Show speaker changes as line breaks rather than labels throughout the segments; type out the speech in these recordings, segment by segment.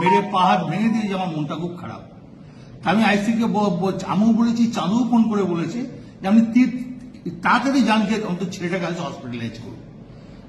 মেরে পা হাত ভেঙে দিয়েছে আমার মনটা খুব খারাপ। আমি আইসিকে আমিও বলেছি চাঁদুও ফোন করে বলেছে যে আমি তাড়াতাড়ি জান যে অন্তত ছেলেটাকে আজ হসপিটালাইজ করুন।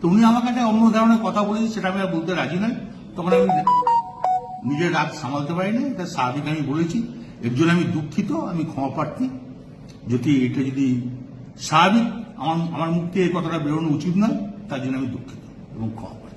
তো উনি আমাকে একটা অন্য ধরনের কথা বলেছে, সেটা আমি আর বলতে রাজি নই তখন আমি নিজের রাগ সামালতে পারিনি, এটা স্বাভাবিক আমি বলেছি। এর জন্য আমি দুঃখিত, আমি ক্ষমা প্রার্থী। যদি এটা যদি স্বাভাবিক, আমার আমার মুখ থেকে এই কথাটা বেরোনো উচিত নয়, তার জন্য আমি দুঃখিত এবং ক্ষমা।